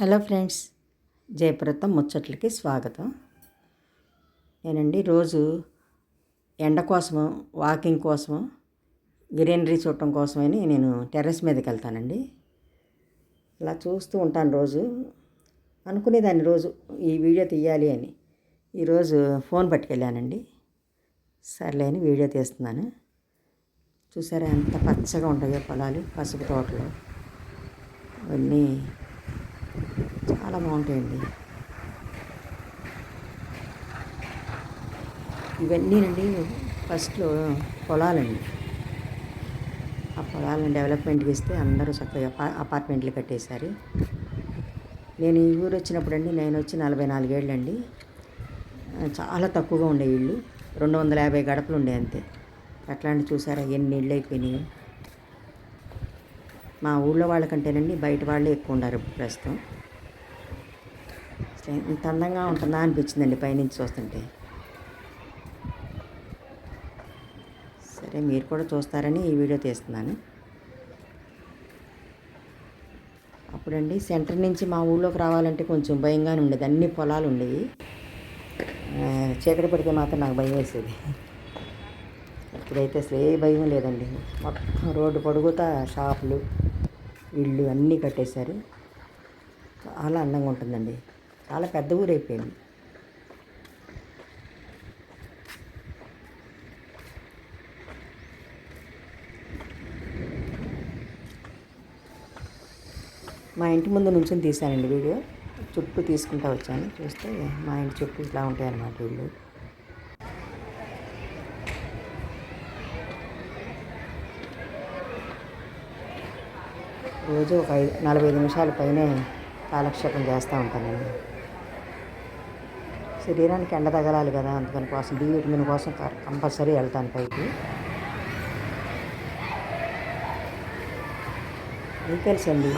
Hello friends జయప్రతం ముచ్చట్లకి స్వాగతం. నేనండి రోజు ఎండ కోసము వాకింగ్ కోసము గ్రీనరీ చూడటం కోసమని నేను టెర్రస్ మీదకి వెళ్తానండి. ఇలా చూస్తూ ఉంటాను రోజు. అనుకునేదాన్ని రోజు ఈ వీడియో తీయాలి అని. ఈరోజు ఫోన్ పట్టుకెళ్ళానండి. సర్లే అని వీడియో తీస్తున్నాను. చూసారా ఎంత పచ్చగా ఉంటాయో పొలాలు పసుపు తోటలు అవన్నీ చాలా బాగుంటాయండి. ఇవన్నీనండి ఫస్ట్లో పొలాలండి. ఆ పొలాలను డెవలప్మెంట్కి ఇస్తే అందరూ చక్కగా అపార్ట్మెంట్లు కట్టేశారు. నేను ఈ ఊరు వచ్చినప్పుడు అండి నేను వచ్చి నలభై నాలుగేళ్ళండి. అండి చాలా తక్కువగా ఉండే ఇళ్ళు. రెండు వందల యాభై గడపలు ఉండే అంతే. అట్లాంటి చూసారా ఎన్ని ఇళ్ళు అయిపోయినాయి. మా ఊళ్ళో వాళ్ళకంటేనండి బయట వాళ్ళే ఎక్కువ ఉన్నారు ఇప్పుడు ప్రస్తుతం ఇంత అందంగా ఉంటుందా అనిపించిందండి పైనుంచి చూస్తుంటే. సరే మీరు కూడా చూస్తారని ఈ వీడియో తీస్తున్నాను. అప్పుడండి సెంటర్ నుంచి మా ఊళ్ళోకి రావాలంటే కొంచెం భయంగానే ఉండేది. అన్ని పొలాలు ఉండేవి. చీకటి పడితే మాత్రం నాకు భయం వేసేది. ఇప్పుడైతే అసలు ఏ భయం లేదండి. మొత్తం రోడ్డు పొడుగుతా షాపులు. ఇళ్ళు అన్నీ కట్టేశారు. చాలా అందంగా ఉంటుందండి. చాలా పెద్ద ఊరు అయిపోయింది. మా ఇంటి ముందు నుంచి తీశానండి వీడియో. చుట్టూ తీసుకుంటా వచ్చాను. చూస్తే మా ఇంటి చుట్టూ ఇట్లా ఉంటాయన్నమాట వీళ్ళు ఇల్లు. రోజు ఒక ఐదు నలభై నిమిషాల పైనే కాలక్షేపం చేస్తూ ఉంటానండి. శరీరానికి ఎండ తగలాలి కదా అందుకని కోసం డి విటమిన్ కోసం క- కంపల్సరీ వెళ్తాను పైకి. మీకు తెలుసండి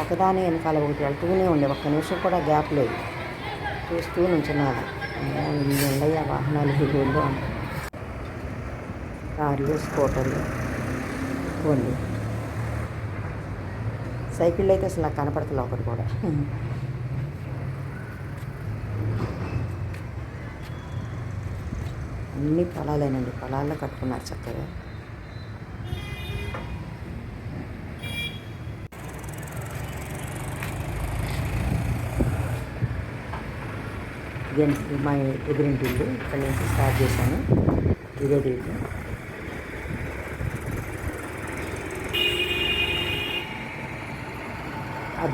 ఒకదాని వెనకాల ఒకటి వెళ్తూనే ఉండే ఒక్క నిమిషం కూడా గ్యాప్ లేదు. చూస్తూ నుంచున్నాను. అమ్మో, ఉండయ్యా వాహనాలు ఈ కార్లు స్కూటర్లు పోండి. సైకిళ్ళు అయితే అసలు నాకు కనపడతలే ఒకటి కూడా. అన్ని పొలాలేనండి. పొలాల్లో కట్టుకున్నారు చక్కగా. మా ఎదురింటి ఇల్లు. ఇక్కడ నుంచి స్టార్ట్ చేశాను. ఇదే ఇల్లు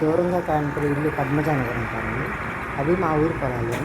దూరంగా కనపడే ఇల్లు పద్మజానగర్ అంటారండి అవి మా ఊరి పొలాలు.